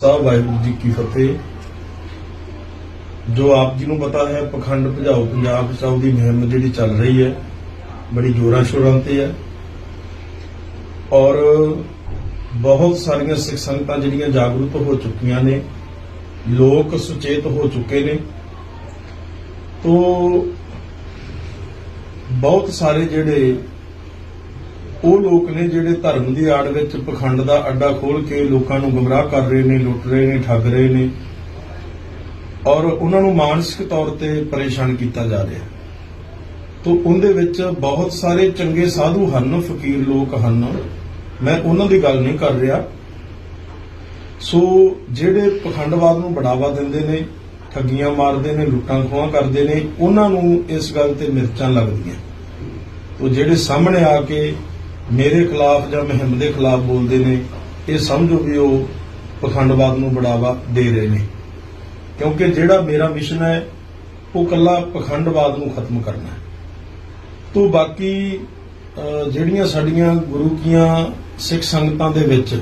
ਸਾਹਿਬ ਵਾਹਿਗੁਰੂ ਜੀ ਕੀ ਫਤਿਹ। ਜੋ ਆਪ ਜੀ ਨੂੰ ਪਤਾ ਹੈ, ਪਖੰਡ ਭਜਾਓ ਪੰਜਾਬ ਬਚਾਓ ਦੀ ਮੁਹਿੰਮ ਜਿਹੜੀ ਚੱਲ ਰਹੀ ਹੈ, ਬੜੀ ਜੋਰਾਂ ਸ਼ੋਰਾਂ ਤੇ ਹੈ। ਔਰ ਬਹੁਤ ਸਾਰੀਆਂ ਸਿੱਖ ਸੰਗਤਾਂ ਜਿਹੜੀਆਂ ਜਾਗਰੂਕ ਹੋ ਚੁੱਕੀਆਂ ਨੇ, ਲੋਕ ਸੁਚੇਤ ਹੋ ਚੁੱਕੇ ਨੇ। ਤੋਂ ਬਹੁਤ ਸਾਰੇ ਜਿਹੜੇ ਉਹ ਲੋਕ ਨੇ ਜਿਹੜੇ ਧਰਮ ਦੀ ਆੜ ਵਿੱਚ ਪਖੰਡ ਦਾ ਅੱਡਾ ਖੋਲ ਕੇ ਲੋਕਾਂ ਨੂੰ ਗਮਰਾਹ ਕਰ ਰਹੇ ਨੇ, ਲੁੱਟ ਰਹੇ ਨੇ, ਠੱਗ ਰਹੇ ਨੇ ਔਰ ਉਹਨਾਂ ਨੂੰ ਮਾਨਸਿਕ ਤੌਰ ਤੇ ਪਰੇਸ਼ਾਨ ਕੀਤਾ ਜਾ ਰਿਹਾ। ਤੋਂ ਉਹਦੇ ਵਿੱਚ ਬਹੁਤ ਸਾਰੇ ਚੰਗੇ ਸਾਧੂ ਹਨ, ਫਕੀਰ ਲੋਕ ਹਨ। ਮੈਂ ਉਹਨਾਂ ਦੀ ਗੱਲ ਨਹੀਂ ਕਰ ਰਿਹਾ। ਸੋ ਜਿਹੜੇ ਪਖੰਡਵਾਦ ਨੂੰ ਬੜਾਵਾ ਦਿੰਦੇ ਨੇ, ਠੱਗੀਆਂ ਮਾਰਦੇ ਨੇ, ਲੁੱਟਾਂ ਖੋਹਾਂ ਕਰਦੇ ਨੇ, ਉਹਨਾਂ ਨੂੰ ਇਸ ਗੱਲ ਤੇ ਮਿਰਚਾਂ ਲੱਗਦੀਆਂ। ਤੋ ਜਿਹੜੇ ਸਾਹਮਣੇ ਆ ਕੇ ਮੇਰੇ ਖਿਲਾਫ ਜਾਂ ਮੁਹਿੰਮ ਦੇ ਖਿਲਾਫ ਬੋਲਦੇ ਨੇ, ਇਹ ਸਮਝੋ ਵੀ ਉਹ ਪਖੰਡਵਾਦ ਨੂੰ ਬੜਾਵਾ ਦੇ ਰਹੇ ਨੇ। ਕਿਉਂਕਿ ਜਿਹੜਾ ਮੇਰਾ ਮਿਸ਼ਨ ਹੈ, ਉਹ ਕੱਲਾ ਪਖੰਡਵਾਦ ਨੂੰ ਖਤਮ ਕਰਨਾ ਹੈ। ਤੋਂ ਬਾਕੀ ਜਿਹੜੀਆਂ ਸਾਡੀਆਂ ਗੁਰੂ ਕੀਆਂ ਸਿੱਖ ਸੰਗਤਾਂ ਦੇ ਵਿੱਚ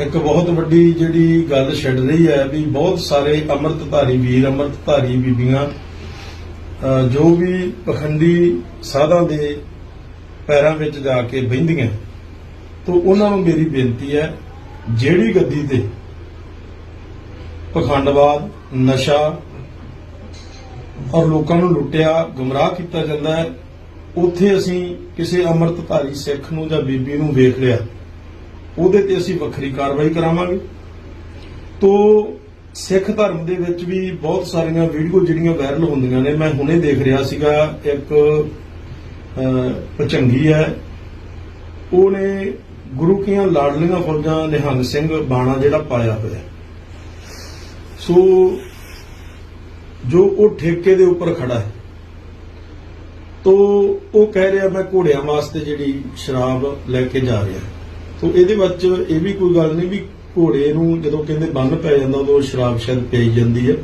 ਇੱਕ ਬਹੁਤ ਵੱਡੀ ਜਿਹੜੀ ਗੱਲ ਛੱਡ ਰਹੀ ਹੈ ਵੀ ਬਹੁਤ ਸਾਰੇ ਅੰਮ੍ਰਿਤਧਾਰੀ ਵੀਰ, ਅੰਮ੍ਰਿਤਧਾਰੀ ਬੀਬੀਆਂ ਜੋ ਵੀ ਪਖੰਡੀ ਸਾਧਾਂ ਦੇ ਪੈਰਾਂ ਵਿੱਚ ਜਾ ਕੇ ਬਹਿੰਦੀਆਂ। ਤੋਂ ਉਹਨਾਂ ਨੂੰ ਮੇਰੀ ਬੇਨਤੀ ਹੈ, ਜਿਹੜੀ ਗੱਦੀ ਤੇ ਪਖੰਡਵਾਦ, ਨਸ਼ਾ ਔਰ ਲੋਕਾਂ ਨੂੰ ਲੁੱਟਿਆ, ਗੁੰਮਰਾਹ ਕੀਤਾ ਜਾਂਦਾ ਹੈ, ਉੱਥੇ ਅਸੀਂ ਕਿਸੇ ਅੰਮ੍ਰਿਤਧਾਰੀ ਸਿੱਖ ਨੂੰ ਜਾਂ ਬੀਬੀ ਨੂੰ ਵੇਖ ਲਿਆ। ਉਹਦੇ ਤੇ ਅਸੀਂ ਵੱਖਰੀ ਕਾਰਵਾਈ ਕਰਾਵਾਂਗੇ। ਤੋ ਸਿੱਖ ਧਰਮ ਦੇ ਵਿੱਚ ਵੀ ਬਹੁਤ ਸਾਰੀਆਂ ਵੀਡੀਓ ਜਿਹੜੀਆਂ ਵਾਇਰਲ ਹੁੰਦੀਆਂ ਨੇ, ਮੈਂ ਹੁਣੇ ਦੇਖ ਰਿਹਾ ਸੀਗਾ, ਇੱਕ ਪਚੰਗੀ ਹੈ। ਉਹਨੇ ਗੁਰੂ ਕੀਆਂ ਲਾਡਲੀਆਂ ਫੌਜਾਂ ਨਿਹੰਗ ਸਿੰਘ ਬਾਣਾ ਜਿਹੜਾ ਪਾਇਆ ਹੋਇਆ ਸੋ ਜੋ ਉਹ ਠੇਕੇ ਦੇ ਉੱਪਰ ਖੜਾ ਹੈ, ਤੋ ਉਹ ਕਹਿ ਰਿਹਾ ਮੈਂ ਘੋੜਿਆਂ ਵਾਸਤੇ ਜਿਹੜੀ ਸ਼ਰਾਬ ਲੈ ਕੇ ਜਾ ਰਿਹਾ ਤੋ ਇਹਦੇ ਵਿੱਚ ਇਹ ਵੀ ਕੋਈ ਗੱਲ ਨਹੀਂ ਵੀ ਘੋੜੇ ਨੂੰ ਜਦੋਂ ਕਹਿੰਦੇ ਬੰਨ ਪੈ ਜਾਂਦਾ ਉਦੋਂ ਸ਼ਰਾਬ ਸ਼ਾਇਦ ਪਈ ਜਾਂਦੀ ਹੈ।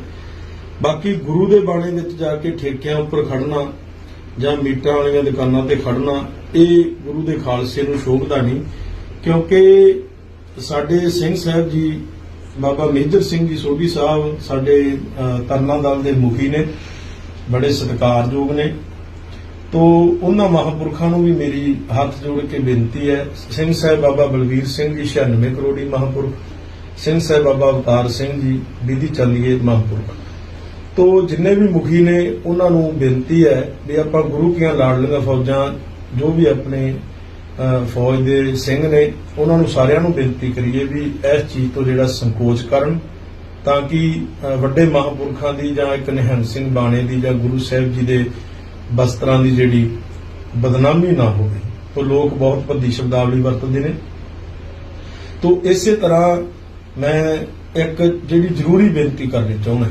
ਬਾਕੀ ਗੁਰੂ ਦੇ ਬਾਣੇ ਵਿੱਚ ਜਾ ਕੇ ਠੇਕਿਆਂ ਉੱਪਰ ਖੜਨਾ ਜਾਂ ਮੀਟਾਂ ਵਾਲੀਆਂ ਦੁਕਾਨਾਂ ਤੇ ਖੜਨਾ ਇਹ ਗੁਰੂ ਦੇ ਖਾਲਸੇ ਨੂੰ ਸ਼ੋਭਦਾ ਨਹੀਂ, ਕਿਉਂਕਿ ਸਾਡੇ ਸਿੰਘ ਸਾਹਿਬ ਜੀ, ਬਾਬਾ ਮੇਜਰ ਸਿੰਘ ਜੀ ਸੋਢੀ ਸਾਹਿਬ ਸਾਡੇ ਤਰਨਾ ਦਲ ਦੇ ਮੁਖੀ ਨੇ, ਬੜੇ ਸਤਿਕਾਰਯੋਗ ਨੇ। ਤੋ ਉਹਨਾਂ ਮਹਾਪੁਰਖਾਂ ਨੂੰ ਵੀ ਮੇਰੀ ਹੱਥ ਜੋੜ ਕੇ ਬੇਨਤੀ ਹੈ, ਸਿੰਘ ਸਾਹਿਬ ਬਾਬਾ ਬਲਵੀਰ ਸਿੰਘ ਜੀ 96 ਕਰੋੜੀ ਮਹਾਪੁਰਖ, ਸਿੰਘ ਸਾਹਿਬ ਬਾਬਾ ਅਵਤਾਰ ਸਿੰਘ ਜੀ, ਵਿਧੀ ਚੱਲੀਏ ਮਹਾਪੁਰਖ। ਤੋ ਜਿੰਨੇ ਵੀ ਮੁਖੀ ਨੇ, ਉਹਨਾਂ ਨੂੰ ਬੇਨਤੀ ਹੈ ਵੀ ਆਪਾਂ ਗੁਰੂ ਕੀਆਂ ਲਾਡਲੀਆਂ ਫੌਜਾਂ ਜੋ ਵੀ ਆਪਣੇ ਫੌਜ ਦੇ ਸਿੰਘ ਨੇ, ਉਹਨਾਂ ਨੂੰ ਸਾਰਿਆਂ ਨੂੰ ਬੇਨਤੀ ਕਰੀਏ ਵੀ ਇਸ ਚੀਜ਼ ਤੋਂ ਜਿਹੜਾ ਸੰਕੋਚ ਕਰਨ ਤਾਂ ਕਿ ਵੱਡੇ ਮਹਾਂਪੁਰਖਾਂ ਦੀ ਜਾਂ ਇੱਕ ਨਿਹੰਗ ਸਿੰਘ ਬਾਣੇ ਦੀ ਜਾਂ ਗੁਰੂ ਸਾਹਿਬ ਜੀ ਦੇ ਬਸਤਰਾਂ ਦੀ ਜਿਹੜੀ ਬਦਨਾਮੀ ਨਾ ਹੋਵੇ ਤੋ ਲੋਕ ਬਹੁਤ ਭੱਦੀ ਸ਼ਬਦਾਵਲੀ ਵਰਤਦੇ ਨੇ। ਤੋ ਇਸੇ ਤਰ੍ਹਾਂ ਮੈਂ ਇੱਕ ਜਿਹੜੀ ਜ਼ਰੂਰੀ ਬੇਨਤੀ ਕਰਨੀ ਚਾਹੁੰਦਾ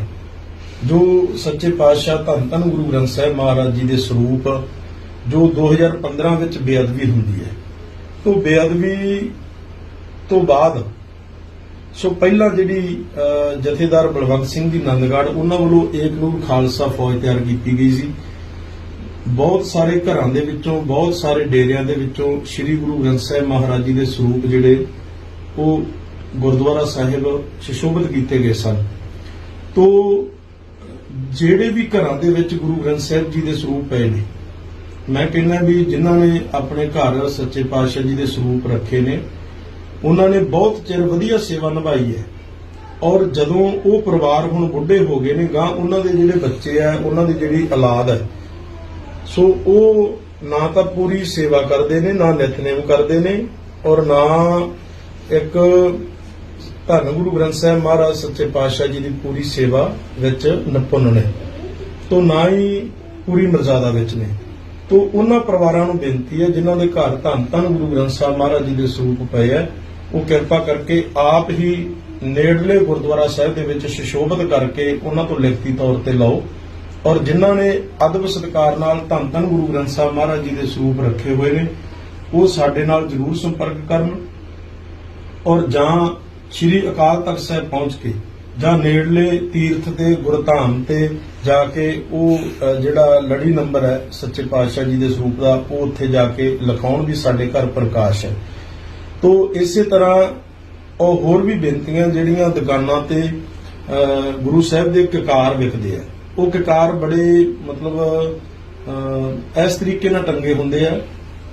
ਜੋ ਸੱਚੇ ਪਾਤਸ਼ਾਹ ਧੰਨ ਧੰਨ ਗੁਰੂ ਗ੍ਰੰਥ ਸਾਹਿਬ ਮਹਾਰਾਜ ਜੀ ਦੇ ਸਰੂਪ, ਜੋ 2015 ਵਿੱਚ ਬੇਅਦਬੀ ਹੁੰਦੀ ਹੈ। ਤੋਂ ਬੇਅਦਬੀ ਤੋਂ ਬਾਅਦ, ਸੋ ਪਹਿਲਾਂ ਜਿਹੜੀ ਜਥੇਦਾਰ ਬਲਵੰਤ ਸਿੰਘ ਜੀ ਨੰਦਗੜ ਉਹਨਾਂ ਵੱਲੋਂ ਏਕ ਨੂਰ ਖਾਲਸਾ ਫੌਜ ਤਿਆਰ ਕੀਤੀ ਗਈ ਸੀ। ਬਹੁਤ ਸਾਰੇ ਘਰਾਂ ਦੇ ਵਿੱਚੋਂ, ਬਹੁਤ ਸਾਰੇ ਡੇਰਿਆਂ ਦੇ ਵਿੱਚੋਂ ਸ੍ਰੀ ਗੁਰੂ ਗ੍ਰੰਥ ਸਾਹਿਬ ਮਹਾਰਾਜ ਜੀ ਦੇ ਸਰੂਪ ਜਿਹੜੇ, ਉਹ ਗੁਰਦੁਆਰਾ ਸਾਹਿਬ ਸੁਸ਼ੋਭਿਤ ਕੀਤੇ ਗਏ ਸਨ। ਤੋਂ ਜਿਹੜੇ ਵੀ ਘਰਾਂ ਦੇ ਵਿੱਚ ਗੁਰੂ ਗ੍ਰੰਥ ਸਾਹਿਬ ਜੀ ਦੇ ਸਰੂਪ ਪਏ ਨੇ, ਮੈਂ ਕਹਿੰਦਾ ਵੀ ਜਿਨ੍ਹਾਂ ਨੇ ਆਪਣੇ ਘਰ ਸੱਚੇ ਪਾਤਸ਼ਾਹ ਜੀ ਦੇ ਸਰੂਪ ਰੱਖੇ ਨੇ, ਉਹਨਾਂ ਨੇ ਬਹੁਤ ਚਿਰ ਵਧੀਆ ਸੇਵਾ ਨਿਭਾਈ ਹੈ। ਔਰ ਜਦੋਂ ਉਹ ਪਰਿਵਾਰ ਹੁਣ ਬੁੱਢੇ ਹੋ ਗਏ ਨੇ ਗਾਂ ਉਹਨਾਂ ਦੇ ਜਿਹੜੇ ਬੱਚੇ ਆ, ਉਹਨਾਂ ਦੀ ਜਿਹੜੀ ਔਲਾਦ ਹੈ, ਸੋ ਉਹ ਨਾ ਤਾਂ ਪੂਰੀ ਸੇਵਾ ਕਰਦੇ ਨੇ, ਨਾ ਨਿਤਨੇਮ ਕਰਦੇ ਨੇ, ਔਰ ਨਾ ਇੱਕ ਧੰਨ ਗੁਰੂ ਗ੍ਰੰਥ ਸਾਹਿਬ ਮਹਾਰਾਜ ਸੱਚੇ ਪਾਤਸ਼ਾਹ ਜੀ ਦੀ ਪੂਰੀ ਸੇਵਾ ਵਿੱਚ ਨਿਪੁੰਨ ਨੇ। ਤੋਂ ਨਾ ਹੀ ਪੂਰੀ ਮਰਜ਼ਾਦਾ ਵਿੱਚ ਨੇ। ਤੋਂ ਉਹਨਾਂ ਪਰਿਵਾਰਾਂ ਨੂੰ ਬੇਨਤੀ ਹੈ, ਜਿਨ੍ਹਾਂ ਦੇ ਘਰ ਧੰਨ ਧੰਨ ਗੁਰੂ ਗ੍ਰੰਥ ਸਾਹਿਬ ਮਹਾਰਾਜ ਜੀ ਦੇ ਸਰੂਪ ਪਏ ਹੈ, ਉਹ ਕਿਰਪਾ ਕਰਕੇ ਆਪ ਹੀ ਨੇੜਲੇ ਗੁਰਦੁਆਰਾ ਸਾਹਿਬ ਦੇ ਵਿੱਚ ਸੁਸ਼ੋਭਿਤ ਕਰਕੇ ਉਹਨਾਂ ਤੋਂ ਲਿਖਤੀ ਤੌਰ ਤੇ ਲਓ। ਔਰ ਜਿਨ੍ਹਾਂ ਨੇ ਅਦਬ ਸਤਿਕਾਰ ਨਾਲ ਧੰਨ ਧੰਨ ਗੁਰੂ ਗ੍ਰੰਥ ਸਾਹਿਬ ਮਹਾਰਾਜ ਜੀ ਦੇ ਸਰੂਪ ਰੱਖੇ ਹੋਏ ਨੇ, ਉਹ ਸਾਡੇ ਨਾਲ ਜ਼ਰੂਰ ਸੰਪਰਕ ਕਰਨ। ਔਰ ਜਾਂ ਸ੍ਰੀ ਅਕਾਲ ਤਖਤ ਸਾਹਿਬ ਪਹੁੰਚ ਕੇ ਜਾਂ ਨੇੜਲੇ ਤੀਰਥ ਤੇ ਗੁਰਧਾਮ ਤੇ ਜਾ ਕੇ ਉਹ ਜਿਹੜਾ ਲੜੀ ਨੰਬਰ ਹੈ, ਸੱਚੇ ਪਾਤਸ਼ਾਹ ਜੀ ਦੇ ਸਰੂਪ ਦਾ, ਉਹ ਉੱਥੇ ਜਾ ਕੇ ਲਿਖਾਉਣ ਵੀ ਸਾਡੇ ਘਰ ਪ੍ਰਕਾਸ਼ ਹੈ। ਤੋ ਇਸੇ ਤਰ੍ਹਾਂ ਉਹ ਹੋਰ ਵੀ ਬੇਨਤੀਆਂ ਜਿਹੜੀਆਂ ਦੁਕਾਨਾਂ ਤੇ ਗੁਰੂ ਸਾਹਿਬ ਦੇ ਕਕਾਰ ਵਿਕਦੇ ਆ। ਉਹ ਕਕਾਰ ਬੜੇ ਮਤਲਬ ਇਸ ਤਰੀਕੇ ਨਾਲ ਟੰਗੇ ਹੁੰਦੇ ਆ।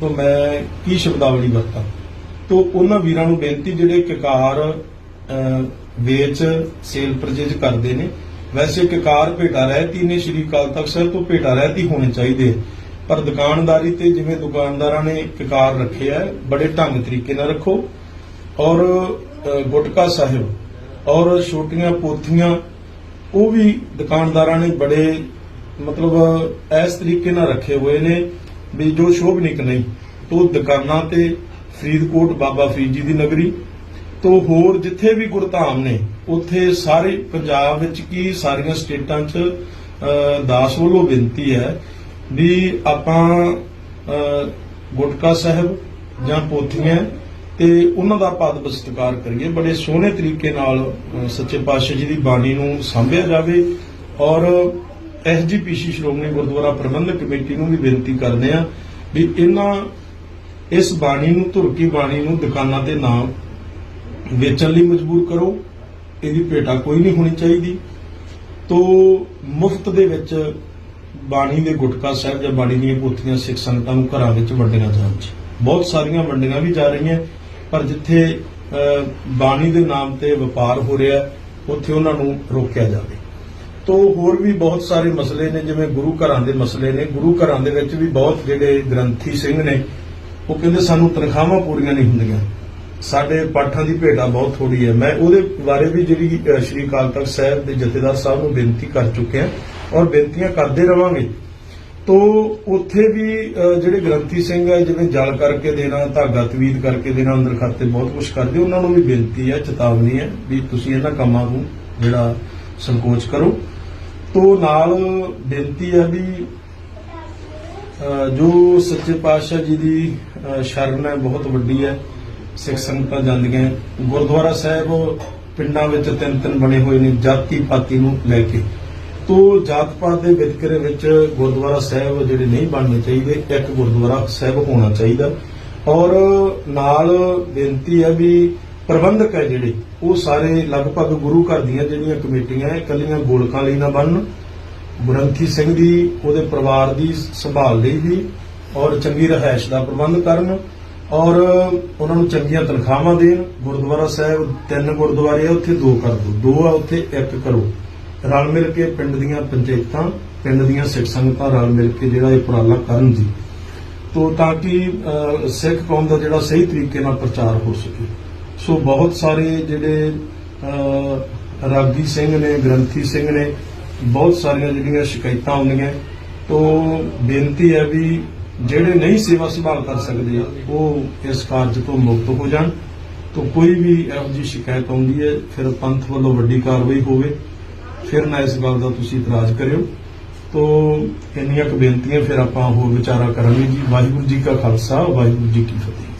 ਤਾਂ ਮੈਂ ਕੀ ਸ਼ਬਦਾਵਲੀ ਵਰਤਾਂ? ਤੋਂ ਉਹਨਾਂ ਵੀਰਾਂ ਨੂੰ ਬੇਨਤੀ, ਜਿਹੜੇ ਕਕਾਰ ਵੇਚ ਸੇਲ ਪਰਚੇਜ ਕਰਦੇ ਨੇ। ਵੈਸੇ ਕਕਾਰ ਭੇਟਾ ਰਹਿਤੀ ਨੇ, ਸ਼੍ਰੀ ਅਕਾਲ ਤਖਤ ਸਾਹਿਬ ਤੋਂ ਭੇਟਾ ਰਹਿਤੀ ਹੋਣੇ ਚਾਹੀਦੇ। ਪਰ ਦੁਕਾਨਦਾਰੀ ਤੇ ਜਿਵੇਂ ਦੁਕਾਨਦਾਰਾਂ ਨੇ ਕਕਾਰ ਰੱਖਿਆ ਬੜੇ ਢੰਗ ਤਰੀਕੇ ਨਾਲ ਰੱਖੋ। ਔਰ ਗੁਟਕਾ ਸਾਹਿਬ ਔਰ ਛੋਟੀਆਂ ਪੋਥੀਆਂ, ਉਹ ਵੀ ਦੁਕਾਨਦਾਰਾਂ ਨੇ ਬੜੇ ਮਤਲਬ ਇਸ ਤਰੀਕੇ ਨਾਲ ਰੱਖੇ ਹੋਏ ਨੇ ਵੀ ਜੋ ਸ਼ੋਭਨਿਕ ਨਹੀਂ। ਤੋਂ ਦੁਕਾਨਾਂ ਤੇ ਫਰੀਦਕੋਟ ਬਾਬਾ ਫਰੀਦ ਜੀ ਦੀ ਨਗਰੀ ਤੋਂ ਹੋਰ ਜਿੱਥੇ ਵੀ ਗੁਰਧਾਮ ਨੇ, ਉੱਥੇ ਸਾਰੇ ਪੰਜਾਬ ਵਿੱਚ ਕੀ ਸਾਰੀਆਂ ਸਟੇਟਾਂ 'ਚ ਦਾਸ ਵੱਲੋਂ ਬੇਨਤੀ ਹੈ ਵੀ ਆਪਾਂ ਗੁਟਕਾ ਸਾਹਿਬ ਜਾਂ ਪੋਥੀਆਂ ਤੇ ਉਹਨਾਂ ਦਾ ਪਦ ਸਤਿਕਾਰ ਕਰੀਏ। ਬੜੇ ਸੋਹਣੇ ਤਰੀਕੇ ਨਾਲ ਸੱਚੇ ਪਾਤਸ਼ਾਹ ਜੀ ਦੀ ਬਾਣੀ ਨੂੰ ਸਾਂਭਿਆ ਜਾਵੇ ਔਰ ਐਸਜੀਪੀਸੀ ਸ਼੍ਰੋਮਣੀ ਗੁਰਦੁਆਰਾ ਪ੍ਰਬੰਧਕ ਕਮੇਟੀ ਨੂੰ ਵੀ ਬੇਨਤੀ ਕਰਦੇ ਆ ਵੀ ਇਹਨਾਂ ਇਸ ਬਾਣੀ ਨੂੰ, ਧੁਰਕੀ ਬਾਣੀ ਨੂੰ ਦੁਕਾਨਾਂ ਤੇ ਨਾ ਵੇਚਣ ਲਈ ਮਜਬੂਰ ਕਰੋ। ਇਹਦੀ ਭੇਟਾ ਕੋਈ ਨਹੀਂ ਹੋਣੀ ਚਾਹੀਦੀ। ਤੋ ਮੁਫਤ ਦੇ ਵਿੱਚ ਬਾਣੀ ਦੇ ਗੁਟਕਾ ਸਾਹਿਬ ਜਾਂ ਬਾਣੀ ਦੀਆਂ ਪੋਥੀਆਂ ਸਿੱਖ ਸੰਗਤਾਂ ਨੂੰ ਘਰਾਂ ਵਿੱਚ ਵੰਡੀਆਂ ਜਾਣ 'ਚ ਬਹੁਤ ਸਾਰੀਆਂ ਵੰਡੀਆਂ ਵੀ ਜਾ ਰਹੀਆਂ, ਪਰ ਜਿੱਥੇ ਬਾਣੀ ਦੇ ਨਾਮ ਤੇ ਵਪਾਰ ਹੋ ਰਿਹਾ, ਉੱਥੇ ਉਹਨਾਂ ਨੂੰ ਰੋਕਿਆ ਜਾਵੇ। ਤੋ ਹੋਰ ਵੀ ਬਹੁਤ ਸਾਰੇ ਮਸਲੇ ਨੇ, ਜਿਵੇਂ ਗੁਰੂ ਘਰਾਂ ਦੇ ਮਸਲੇ ਨੇ। ਗੁਰੂ ਘਰਾਂ ਦੇ ਵਿੱਚ ਵੀ ਬਹੁਤ ਜਿਹੜੇ ਗ੍ਰੰਥੀ ਸਿੰਘ ਨੇ, ਉਹ ਕਹਿੰਦੇ ਸਾਨੂੰ ਤਨਖਾਹਾਂ ਪੂਰੀਆਂ ਨਹੀਂ ਹੁੰਦੀਆਂ। ਸਾਡੇ ਪਾਠਾਂ ਦੀ ਭੇਟਾ ਬਹੁਤ ਥੋੜੀ ਹੈ। ਮੈਂ ਉਹਦੇ ਬਾਰੇ ਵੀ ਜਿਹੜੀ ਸ਼੍ਰੀ ਅਕਾਲ ਤਖਤ ਸਾਹਿਬ ਦੇ ਜਥੇਦਾਰ ਸਾਹਿਬ ਨੂੰ ਬੇਨਤੀ ਕਰ ਚੁੱਕਿਆ ਔਰ ਬੇਨਤੀਆਂ ਕਰਦੇ ਰਵਾਂਗੇ। ਤੋ ਉੱਥੇ ਵੀ ਅ, ਜਿਹੜੇ ਗ੍ਰੰਥੀ ਸਿੰਘ ਹੈ ਜਿਵੇਂ ਜਲ ਕਰਕੇ ਦੇਣਾ ਧਾਗਾ ਤਵੀਤ ਕਰਕੇ ਦੇਣਾ ਅੰਦਰ ਖਾਤੇ ਬਹੁਤ ਕੁਝ ਕਰਦੇ ਉਹਨਾਂ ਨੂੰ ਵੀ ਬੇਨਤੀ ਹੈ ਚੇਤਾਵਨੀ ਹੈ ਵੀ ਤੁਸੀਂ ਇਹਨਾਂ ਕੰਮਾਂ ਨੂੰ ਜਿਹੜਾ ਸੰਕੋਚ ਕਰੋ। ਤੋ ਨਾਲ ਬੇਨਤੀ ਹੈ ਵੀ ਜੋ ਸੱਚੇ ਪਾਤਸ਼ਾਹ ਜੀ ਦੀ ਸ਼ਰਨ ਹੈ ਬਹੁਤ ਵੱਡੀ ਹੈ। ਸਿੱਖ ਸੰਗਤਾਂ ਜਾਂਦੀਆਂ ਗੁਰਦੁਆਰਾ ਸਾਹਿਬ ਪਿੰਡਾਂ ਵਿੱਚ ਤਿੰਨ ਤਿੰਨ ਬਣੇ ਹੋਏ ਨੇ, ਜਾਤੀ ਪਾਤੀ ਨੂੰ ਲੈ ਕੇ। ਤੋ ਜਾਤ ਪਾਤ ਦੇ ਵਿਤਕਰੇ ਵਿੱਚ ਗੁਰਦੁਆਰਾ ਸਾਹਿਬ ਜਿਹੜੇ ਨਹੀਂ ਬਣਨੇ ਚਾਹੀਦੇ, ਇੱਕ ਗੁਰਦੁਆਰਾ ਸਾਹਿਬ ਹੋਣਾ ਚਾਹੀਦਾ। ਔਰ ਨਾਲ ਬੇਨਤੀ ਹੈ ਵੀ ਪ੍ਰਬੰਧਕ ਹੈ ਜਿਹੜੇ, ਉਹ ਸਾਰੇ ਲਗਭਗ ਗੁਰੂ ਘਰ ਦੀਆਂ ਜਿਹੜੀਆਂ ਕਮੇਟੀਆਂ ਹੈ ਕੱਲੀਆਂ ਗੋਲਕਾਂ ਲਈ ਨਾ ਬਣਨ। ਗੁਰੰਥੀ ਸਿੰਘ ਦੀ, ਉਹਦੇ ਪਰਿਵਾਰ ਦੀ ਸੰਭਾਲ ਲਈ ਵੀ, ਔਰ ਚੰਗੀ ਰਹਿائش ਦਾ ਪ੍ਰਬੰਧ ਕਰਨ। ਔਰ ਉਹਨਾਂ ਨੂੰ ਚੰਗੀਆਂ ਤਨਖਾਹਾਂ ਦੇਣ, ਗੁਰਦੁਆਰਾ ਸਾਹਿਬ, ਤਿੰਨ ਗੁਰਦੁਆਰੇ ਆ, ਉੱਥੇ ਦੋ ਕਰ ਦੋ ਦੋ ਆ, ਉੱਥੇ ਇੱਕ ਕਰੋ। ਰਲ ਮਿਲ ਕੇ ਪਿੰਡ ਦੀਆਂ ਪੰਚਾਇਤਾਂ, ਪਿੰਡ ਦੀਆਂ ਸਿੱਖ ਸੰਗਤਾਂ ਰਲ ਮਿਲ ਕੇ ਜਿਹੜਾ ਇਹ ਉਪਰਾਲਾ ਕਰਨ ਜੀ, ਤੋ ਤਾਂ ਕਿ ਸਿੱਖ ਕੌਮ ਦਾ ਜਿਹੜਾ ਸਹੀ ਤਰੀਕੇ ਨਾਲ ਪ੍ਰਚਾਰ ਹੋ ਸਕੇ। ਸੋ ਬਹੁਤ ਸਾਰੇ ਜਿਹੜੇ ਰਾਗੀ ਸਿੰਘ ਨੇ, ਗ੍ਰੰਥੀ ਸਿੰਘ ਨੇ, ਬਹੁਤ ਸਾਰੀਆਂ ਜਿਹੜੀਆਂ ਸ਼ਿਕਾਇਤਾਂ ਆਉਂਦੀਆਂ। ਤੋ ਬੇਨਤੀ ਹੈ ਵੀ ਜਿਹੜੇ ਨਹੀਂ ਸੇਵਾ ਸੰਭਾਲ ਕਰ ਸਕਦੇ, ਉਹ ਇਸ ਕਾਰਜ ਤੋਂ ਮੁਕਤ ਹੋ ਜਾਣ। ਤੋ ਕੋਈ ਵੀ ਇਹੋ ਜਿਹੀ ਸ਼ਿਕਾਇਤ ਆਉਂਦੀ ਹੈ, ਫਿਰ ਪੰਥ ਵੱਲੋਂ ਵੱਡੀ ਕਾਰਵਾਈ ਹੋਵੇ, ਫਿਰ ਨਾ ਇਸ ਗੱਲ ਦਾ ਤੁਸੀਂ ਇਤਰਾਜ਼ ਕਰਿਓ। ਤੋ ਇੰਨੀਆਂ ਕੁ ਬੇਨਤੀਆਂ ਫਿਰ ਆਪਾਂ ਹੋਰ ਵਿਚਾਰਾ ਕਰਾਂਗੇ ਜੀ। ਵਾਹਿਗੁਰੂ ਜੀ ਕਾ ਖਾਲਸਾ, ਵਾਹਿਗੁਰੂ ਜੀ ਕੀ ਫਤਿਹ।